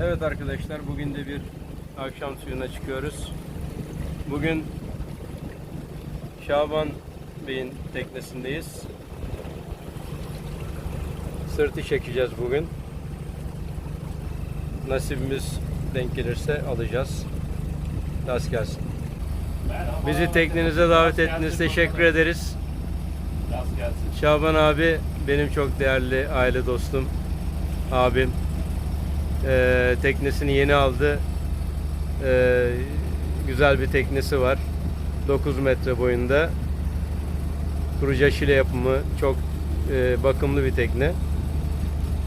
Evet arkadaşlar bugün de bir akşam suyuna çıkıyoruz. Bugün Şaban Bey'in teknesindeyiz. Sırtı çekeceğiz bugün. Nasibimiz denk gelirse alacağız. Rast gelsin. Bizi teknenize davet ettiniz. Teşekkür ederiz. Şaban abi benim çok değerli aile dostum, abim. Ee, teknesini yeni aldı. Ee, güzel bir teknesi var. 9 metre boyunda. Kuruca şile yapımı çok e, bakımlı bir tekne.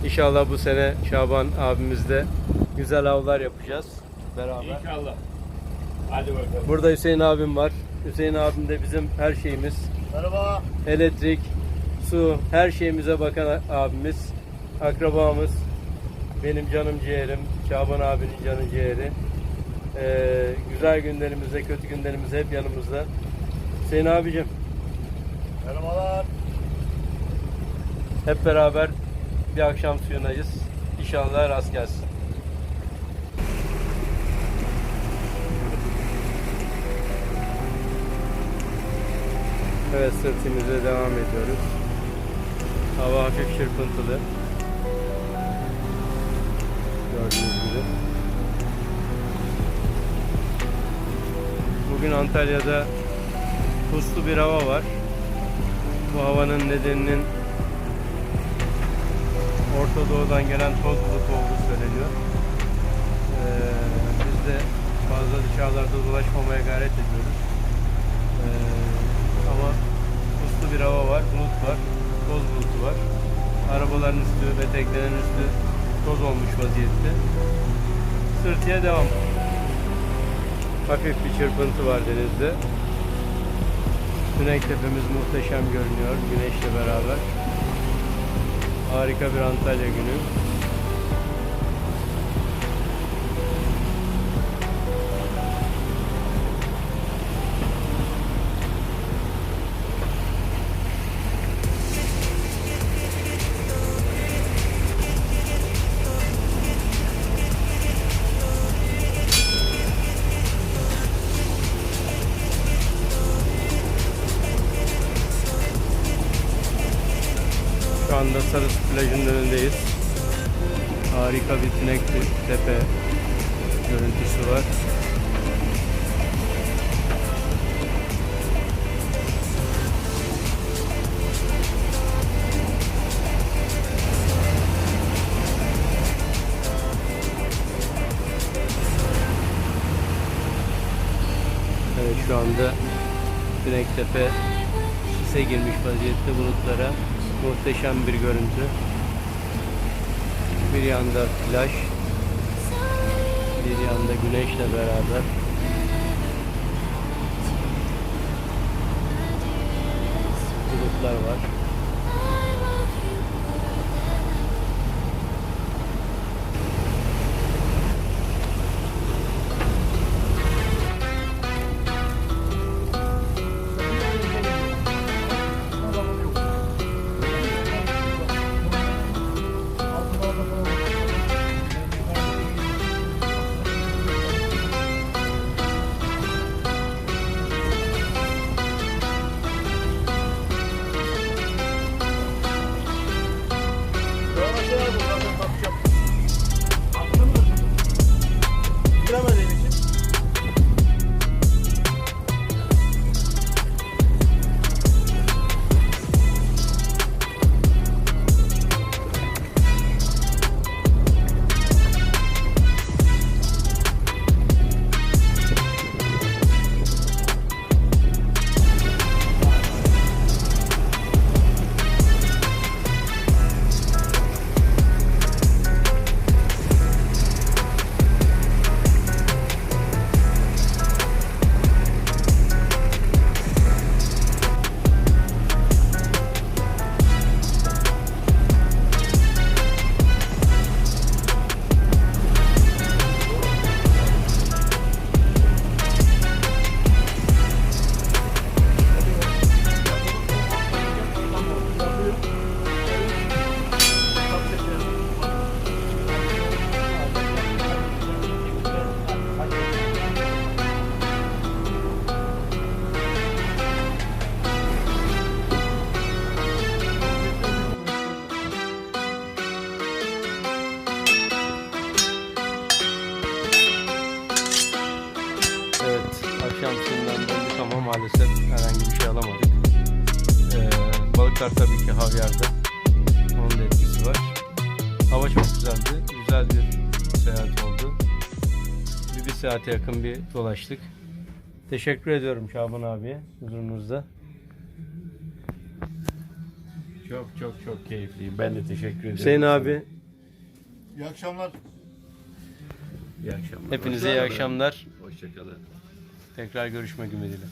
İnşallah bu sene Şaban abimizle güzel avlar yapacağız beraber. İnşallah. Hadi bakalım. Burada Hüseyin abim var. Hüseyin abim de bizim her şeyimiz. Merhaba. elektrik, su, her şeyimize bakan abimiz, akrabamız, benim canım ciğerim, Şaban abinin canı ciğeri. Ee, güzel günlerimizde, kötü günlerimizde hep yanımızda. Hüseyin abicim, Merhabalar. hep beraber bir akşam suyunayız. İnşallah rast gelsin. Evet sırtımıza devam ediyoruz. Hava hafif çırpıntılı. Gördüğünüz gibi. Bugün Antalya'da puslu bir hava var. Bu havanın nedeninin Orta Doğu'dan gelen toz bulut olduğu söyleniyor. Ee, biz de fazla dışarılarda dolaşmamaya gayret ediyoruz. Ee, ama puslu bir hava var, bulut var, toz bulutu var. Arabaların üstü ve teknelerin üstü toz olmuş vaziyette. Sırtıya devam. Hafif bir çırpıntı var denizde. Tünek tepemiz muhteşem görünüyor güneşle beraber. Harika bir Antalya günü. Anda Sarısı plajının önündeyiz. Harika bir tünek bir tepe görüntüsü var. Evet şu anda Tünektepe sise girmiş vaziyette bulutlara. Muhteşem bir görüntü. Bir yanda plaj, bir yanda güneşle beraber. Bulutlar var. Balıklar tabii ki havyarda. Onun da etkisi var. Hava çok güzeldi. Güzel bir seyahat oldu. Bir, bir saate yakın bir dolaştık. Teşekkür ediyorum Şaban abiye huzurunuzda. Çok çok çok keyifliyim. Ben de teşekkür ederim. Hüseyin abi İyi akşamlar. İyi akşamlar. hepinize iyi akşamlar. Hoşçakalın. Tekrar görüşmek ümidiyle.